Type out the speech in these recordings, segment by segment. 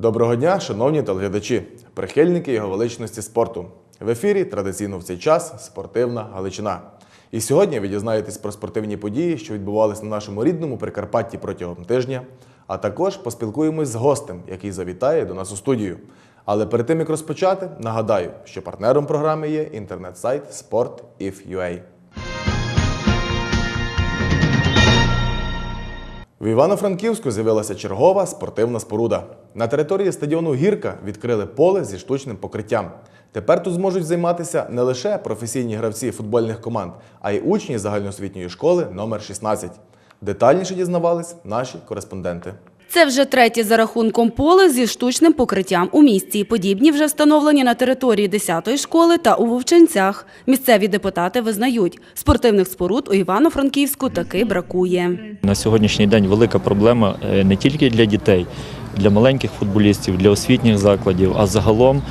Доброго дня, шановні телеглядачі, прихильники його величності спорту. В ефірі традиційно в цей час спортивна Галичина. І сьогодні ви дізнаєтесь про спортивні події, що відбувалися на нашому рідному Прикарпатті протягом тижня, а також поспілкуємось з гостем, який завітає до нас у студію. Але перед тим як розпочати, нагадаю, що партнером програми є інтернет-сайт Sport.if.ua. В Івано-Франківську з'явилася чергова спортивна споруда. На території стадіону Гірка відкрили поле зі штучним покриттям. Тепер тут зможуть займатися не лише професійні гравці футбольних команд, а й учні загальноосвітньої школи номер 16. Детальніше дізнавались наші кореспонденти. Це вже третє за рахунком поле зі штучним покриттям у місті. Подібні вже встановлені на території 10-ї школи та у Вовчинцях. Місцеві депутати визнають, спортивних споруд у Івано-Франківську таки бракує. На сьогоднішній день велика проблема е, не тільки для дітей, для маленьких футболістів, для освітніх закладів, а загалом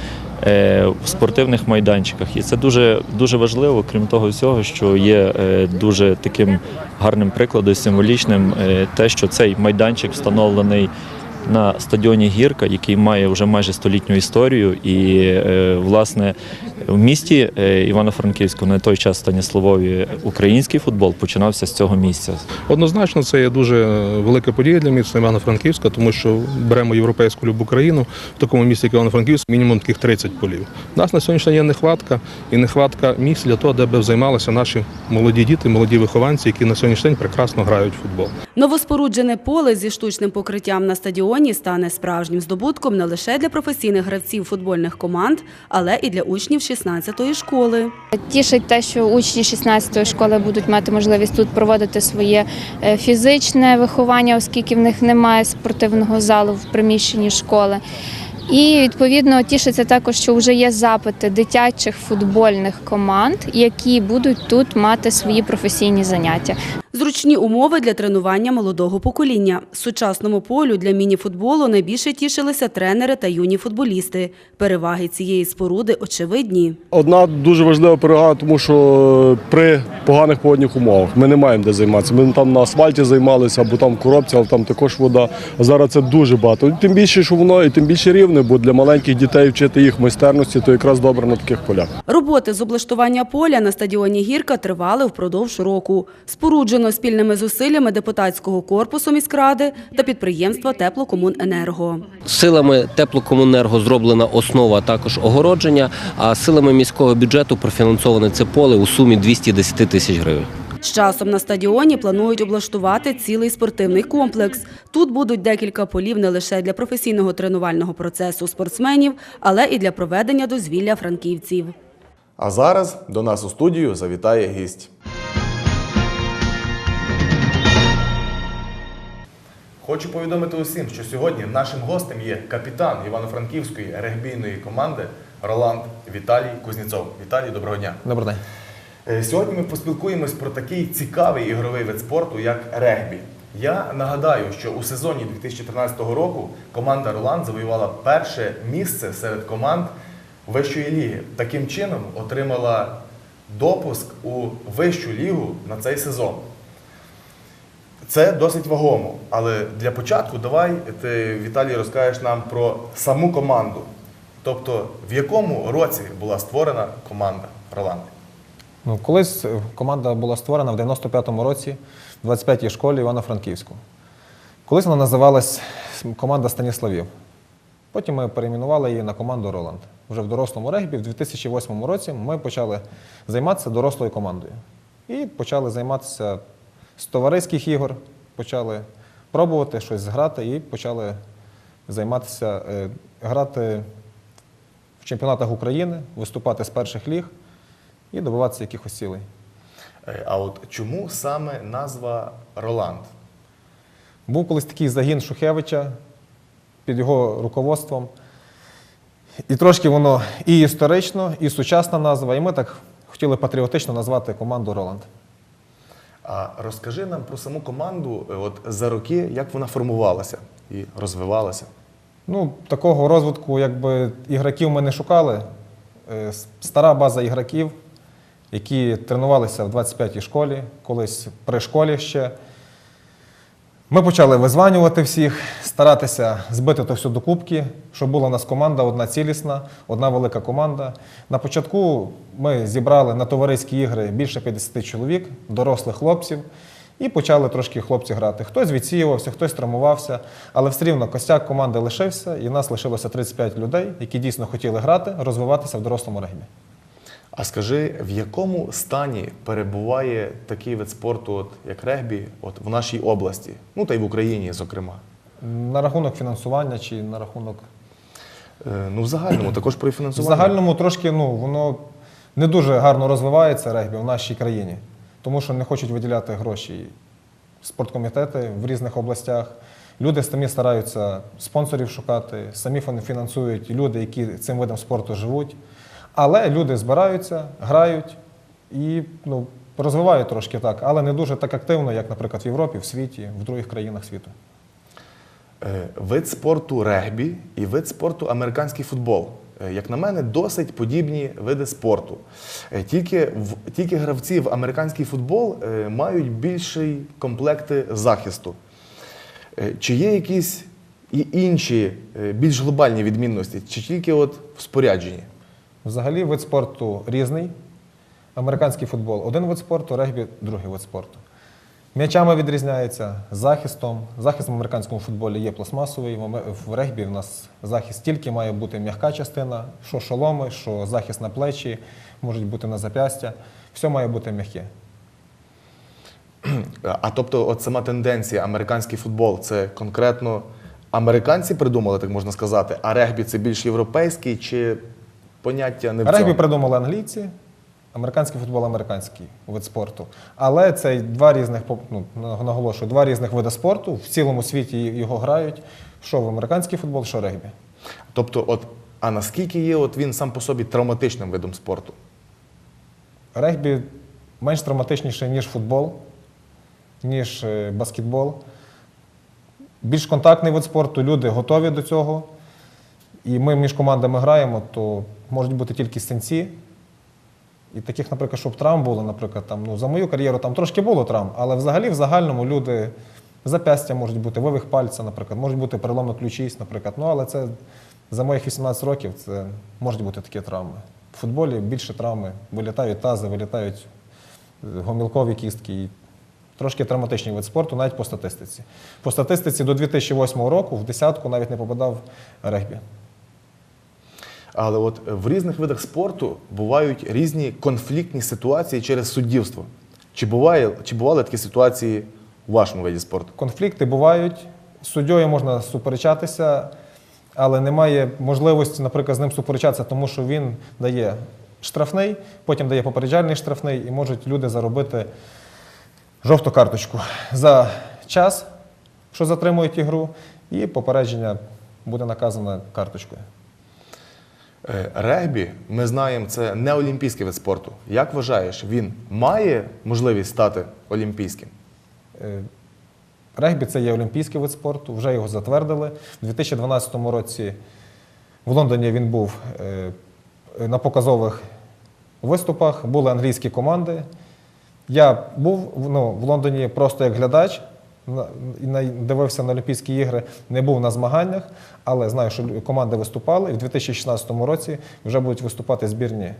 в спортивних майданчиках. І це дуже, дуже важливо, крім того всього, що є е, дуже таким гарним прикладом, символічним, е, те, що цей майданчик встановлений. На стадіоні Гірка, який має вже майже столітню історію, і е, власне в місті е, Івано-Франківську на той час Станіславові український футбол починався з цього місця. Однозначно, це є дуже велика подія для міста Івано-Франківська, тому що беремо європейську любу країну в такому місті, як Івано-Франківськ, мінімум таких 30 полів. У нас на сьогоднішній день є нехватка і нехватка місць для того, де б займалися наші молоді діти, молоді вихованці, які на сьогоднішній день прекрасно грають в футбол. Новоспоруджене поле зі штучним покриттям на стадіоні стане справжнім здобутком не лише для професійних гравців футбольних команд, але і для учнів 16-ї школи. Тішить те, що учні 16-ї школи будуть мати можливість тут проводити своє е, фізичне виховання, оскільки в них немає спортивного залу в приміщенні школи. І відповідно тішиться також, що вже є запити дитячих футбольних команд, які будуть тут мати свої професійні заняття. Зручні умови для тренування молодого покоління. Сучасному полю для міні-футболу найбільше тішилися тренери та юні футболісти. Переваги цієї споруди очевидні. Одна дуже важлива перевага, тому що при поганих погодних умовах ми не маємо де займатися. Ми там на асфальті займалися, або там коробці, але там також вода. А зараз це дуже багато. Тим більше, що воно і тим більше рівне, бо для маленьких дітей вчити їх майстерності, то якраз добре на таких полях. Роботи з облаштування поля на стадіоні Гірка тривали впродовж року. Споруджено спільними зусиллями депутатського корпусу міськради та підприємства Теплокомуненерго. Силами теплокомуненерго зроблена основа, а також огородження, а силами міського бюджету профінансоване це поле у сумі 210 тисяч гривень. З часом на стадіоні планують облаштувати цілий спортивний комплекс. Тут будуть декілька полів не лише для професійного тренувального процесу спортсменів, але і для проведення дозвілля франківців. А зараз до нас у студію завітає гість. Хочу повідомити усім, що сьогодні нашим гостем є капітан Івано-Франківської регбійної команди Роланд Віталій Кузнєцов. Віталій, доброго дня. Добрий день. Е, Сьогодні ми поспілкуємось про такий цікавий ігровий вид спорту, як регбі. Я нагадаю, що у сезоні 2013 року команда Роланд завоювала перше місце серед команд вищої ліги. Таким чином отримала допуск у вищу лігу на цей сезон. Це досить вагомо. Але для початку давай ти, Віталій, розкажеш нам про саму команду. Тобто, в якому році була створена команда Роланд? Ну, колись команда була створена в 95-му році в 25-й школі Івано-Франківську. Колись вона називалась команда Станіславів. Потім ми перейменували її на команду Роланд. Вже в дорослому регбі в 2008 році ми почали займатися дорослою командою. І почали займатися з товариських ігор, почали пробувати щось грати і почали займатися, е, грати в чемпіонатах України, виступати з перших ліг і добиватися якихось цілей. Е, А от чому саме назва Роланд? Був колись такий загін Шухевича під його руководством. І трошки воно і історично, і сучасна назва. І ми так хотіли патріотично назвати команду Роланд. А розкажи нам про саму команду е, от за роки, як вона формувалася і розвивалася. Ну, такого розвитку, якби ігроків ми не шукали. Е, Стара база ігроків, які тренувалися в 25-й школі, колись при школі ще. Ми почали визванювати всіх, старатися збити то все докупки, щоб була у нас команда одна цілісна, одна велика команда. На початку ми зібрали на товариські ігри більше 50 чоловік, дорослих хлопців, і почали трошки хлопці грати. Хтось відсіювався, хтось травмувався, але все рівно костяк команди лишився, і нас лишилося 35 людей, які дійсно хотіли грати, розвиватися в дорослому регбі. А скажи, в якому стані перебуває такий вид спорту, от, як регбі, от, в нашій області, ну та й в Україні, зокрема? На рахунок фінансування чи на рахунок Е, ну, в загальному, також про В фінансування. загальному трошки ну, воно не дуже гарно розвивається регбі в нашій країні, тому що не хочуть виділяти гроші спорткомітети в різних областях. Люди самі стараються спонсорів шукати, самі фін- фінансують люди, які цим видом спорту живуть. Але люди збираються, грають і ну, розвивають трошки так, але не дуже так активно, як, наприклад, в Європі, в світі, в других країнах світу. Е, Вид спорту регбі і вид спорту американський футбол. Е, Як на мене, досить подібні види спорту. Е, Тільки, тільки гравці в американський футбол мають більші комплекти захисту. Чи є якісь і інші більш глобальні відмінності, чи тільки от в спорядженні? Взагалі вид спорту різний. Американський футбол один вид спорту, регбі другий вид спорту. М'ячами відрізняється, захистом. Захист в американському футболі є пластмасовий. В регбі в нас захист тільки має бути м'яка частина, що шоломи, що захист на плечі, можуть бути на зап'ястя. Все має бути м'яке. А тобто, от сама тенденція американський футбол це конкретно американці придумали, так можна сказати, а регбі це більш європейський чи поняття не в Регбі цьому? придумали англійці, американський футбол американський вид спорту. Але це два різних, ну, наголошую, два різних види спорту. В цілому світі його грають. Що в американський футбол, що регбі. Тобто, от, а наскільки є от він сам по собі травматичним видом спорту? Регбі менш травматичніше, ніж футбол, ніж е, баскетбол. Більш контактний вид спорту, люди готові до цього. І ми між командами граємо, то можуть бути тільки синці. І таких, наприклад, щоб травм було, наприклад, там, ну, за мою кар'єру там трошки було травм, але взагалі в загальному люди запястя можуть бути, вивих пальця, наприклад, можуть бути переломи ключиць, наприклад. Ну, але це за моїх 18 років це можуть бути такі травми. В футболі більше травми, вилітають тази, вилітають е, гомілкові кістки. І трошки травматичний вид спорту, навіть по статистиці. По статистиці до 2008 року в десятку навіть не попадав регбі. Але от в різних видах спорту бувають різні конфліктні ситуації через суддівство. Чи, буває, чи бували такі ситуації у вашому виді спорту? Конфлікти бувають, з суддєю можна суперечатися, але немає можливості, наприклад, з ним суперечатися, тому що він дає штрафний, потім дає попереджальний штрафний, і можуть люди заробити жовту карточку за час, що затримують ігру, і попередження буде наказане карточкою. Е, Регбі, ми знаємо, це не олімпійський вид спорту. Як вважаєш, він має можливість стати олімпійським? Е, Регбі це є олімпійський вид спорту, вже його затвердили. У 2012 році в Лондоні він був е, на показових виступах, були англійські команди. Я був ну, в Лондоні просто як глядач, дивився на Олімпійські ігри, не був на змаганнях, але знаю, що команди виступали. І в 2016 році вже будуть виступати збірні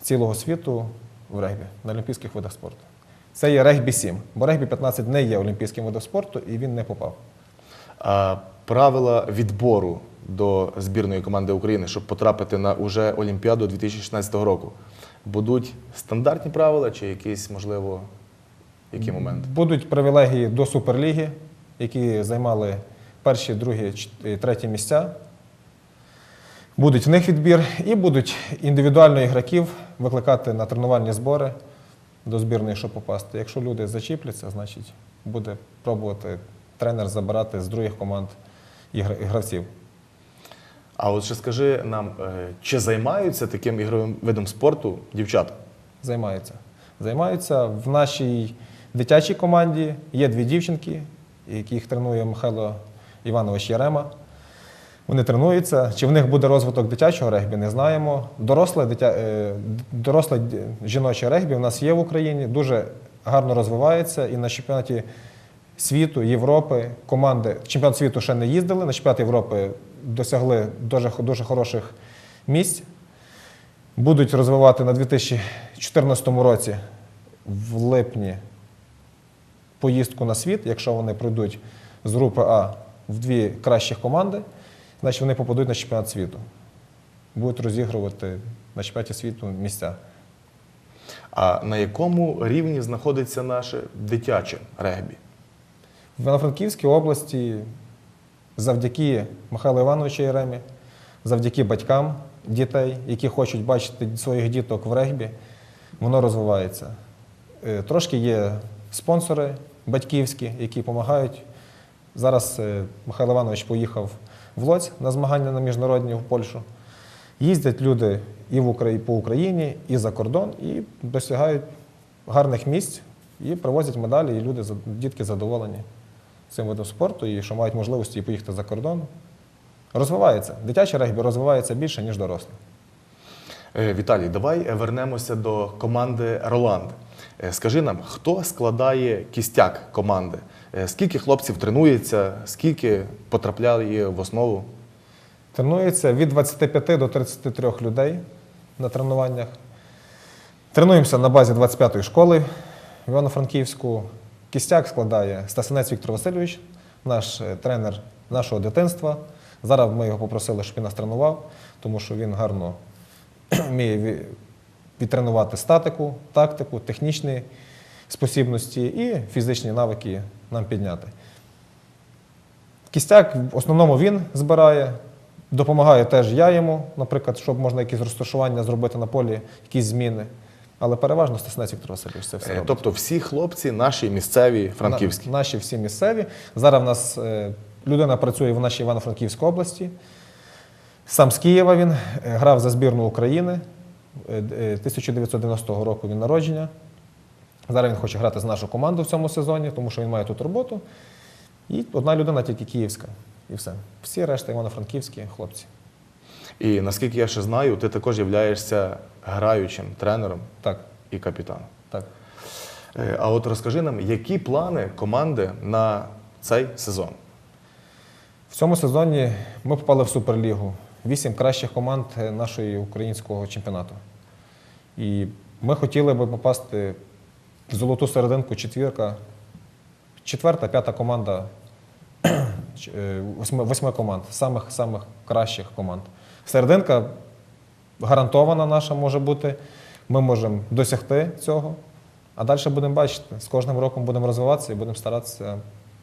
цілого світу в регбі на олімпійських видах спорту. Це є регбі 7, бо регбі 15 не є олімпійським видом спорту і він не попав. А правила відбору до збірної команди України, щоб потрапити на уже Олімпіаду 2016 року, будуть стандартні правила чи якісь, можливо, які моменти? Будуть привілегії до Суперліги, які займали перші, другі, треті місця. Будуть в них відбір і будуть індивідуально ігроків викликати на тренувальні збори до збірної, щоб попасти. Якщо люди зачіпляться, значить буде пробувати тренер забирати з других команд гравців. А от ще скажи нам, е, чи займаються таким ігровим видом спорту дівчата? Займаються. Займаються в нашій дитячій команді. Є дві дівчинки, яких тренує Михайло Іванович Ярема. Вони тренуються. Чи в них буде розвиток дитячого регбі, не знаємо. Доросле, дитя, е, доросле жіноче регбі у нас є в Україні, дуже гарно розвивається. І на чемпіонаті світу, Європи. Команди чемпіонат світу ще не їздили. На чемпіонат Європи досягли дуже, дуже хороших місць. Будуть розвивати на 2014 році в липні поїздку на світ, якщо вони пройдуть з групи А в дві кращих команди, значить вони попадуть на чемпіонат світу. Будуть розігрувати на чемпіонаті світу місця. А на якому рівні знаходиться наше дитяче регбі? В Івано-Франківській області завдяки Михайлу Івановичу Єремі, завдяки батькам дітей, які хочуть бачити своїх діток в регбі, воно розвивається. Е, Трошки є спонсори батьківські, які допомагають. Зараз е, Михайло Іванович поїхав в Лоць на змагання на міжнародні в Польщу. Їздять люди і в Украї- по Україні, і за кордон, і досягають гарних місць, і привозять медалі, і люди, дітки задоволені цим видом спорту, і що мають можливості і поїхати за кордон. Розвивається. Дитяче регбі розвивається більше, ніж доросле. Віталій, давай вернемося до команди Роланд. Е, Скажи нам, хто складає кістяк команди? Е, Скільки хлопців тренується, скільки потрапляє в основу? Тренується від 25 до 33 людей на тренуваннях. Тренуємося на базі 25-ї школи в Івано-Франківську. Кістяк складає Стасинець Віктор Васильович, наш е, тренер нашого дитинства. Зараз ми його попросили, щоб він нас тренував, тому що він гарно вміє відтренувати статику, тактику, технічні спосібності і фізичні навики нам підняти. Кістяк в основному він збирає, допомагаю теж я йому, наприклад, щоб можна якісь розташування зробити на полі, якісь зміни. Але переважно Стаснець Віктор Васильович це все. Е, робить. Тобто всі хлопці наші місцеві франківські. На- наші всі місцеві. Зараз в нас е, людина працює в нашій Івано-Франківській області. Сам з Києва він е, грав за збірну України. Е, е, 1990 року він народження. Зараз він хоче грати з нашу команду в цьому сезоні, тому що він має тут роботу. І одна людина тільки київська. І все. Всі решта івано-франківські хлопці. І наскільки я ще знаю, ти також являєшся граючим тренером Так, і капітаном. так. Е, А от розкажи нам, які плани команди на цей сезон? В цьому сезоні ми попали в Суперлігу. Вісім кращих команд е, нашої українського чемпіонату. І ми хотіли би попасти в золоту серединку четвірка. Четверта, п'ята команда е, восьми, восьми команд, самих самих кращих команд. Серединка гарантована наша може бути. Ми можемо досягти цього. А далі будемо бачити. З кожним роком будемо розвиватися і будемо старатися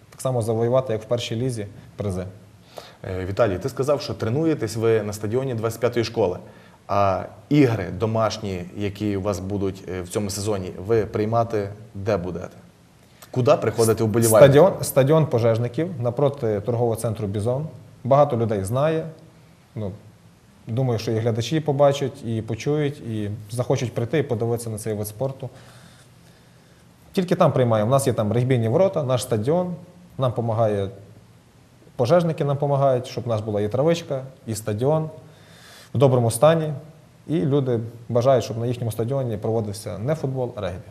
так само завоювати, як в першій лізі, призи. Е, Віталій, ти сказав, що тренуєтесь ви на стадіоні 25-ї школи. А ігри домашні, які у вас будуть е, в цьому сезоні, ви приймати де будете? Куди приходити вболівальники? Стадіон, стадіон пожежників напроти торгового центру Бізон. Багато людей знає. Ну, думаю, що і глядачі побачать, і почують, і захочуть прийти і подивитися на цей вид спорту. Тільки там приймаємо. У нас є там регбійні ворота, наш стадіон. Нам допомагає пожежники, нам допомагають, щоб у нас була і травичка, і стадіон в доброму стані. І люди бажають, щоб на їхньому стадіоні проводився не футбол, а регбі.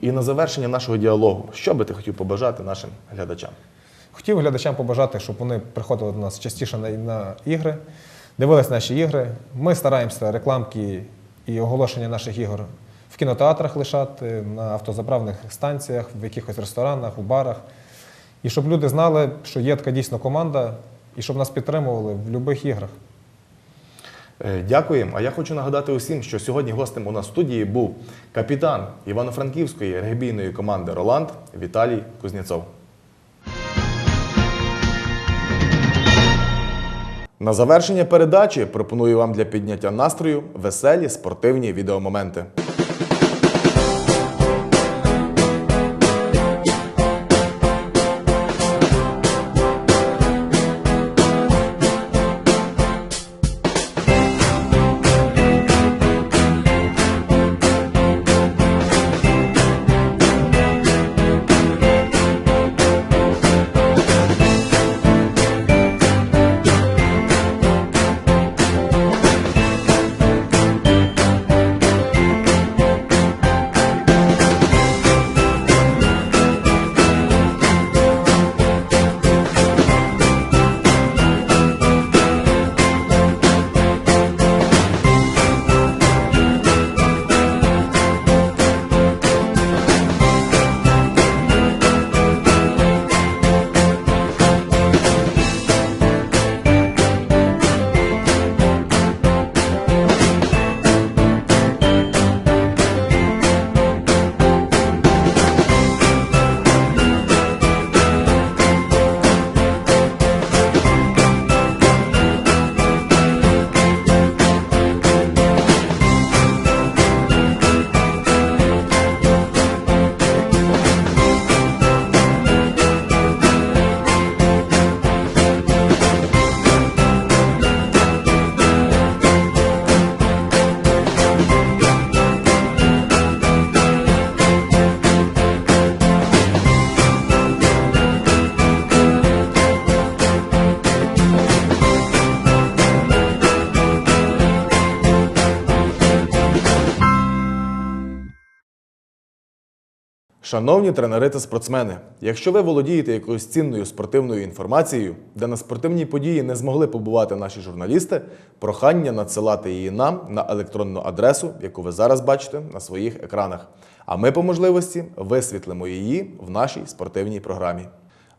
І на завершення нашого діалогу, що би ти хотів побажати нашим глядачам? Хотів глядачам побажати, щоб вони приходили до нас частіше на, на ігри, дивились наші ігри. Ми стараємося рекламки і оголошення наших ігор в кінотеатрах лишати, на автозаправних станціях, в якихось ресторанах, у барах. І щоб люди знали, що є така дійсно команда, і щоб нас підтримували в будь-яких іграх. Е, Дякуємо. А я хочу нагадати усім, що сьогодні гостем у нас в студії був капітан Івано-Франківської регбійної команди Роланд Віталій Кузнєцов. На завершення передачі пропоную вам для підняття настрою веселі спортивні відеомоменти. Шановні тренери та спортсмени, якщо ви володієте якоюсь цінною спортивною інформацією, де на спортивній події не змогли побувати наші журналісти, прохання надсилати її нам на електронну адресу, яку ви зараз бачите на своїх екранах. А ми по можливості висвітлимо її в нашій спортивній програмі.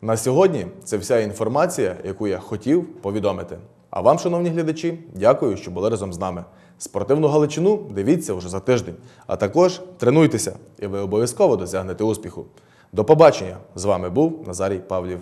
На сьогодні це вся інформація, яку я хотів повідомити. А вам, шановні глядачі, дякую, що були разом з нами. Спортивну Галичину дивіться уже за тиждень. А також тренуйтеся, і ви обов'язково досягнете успіху. До побачення! З вами був Назарій Павлів.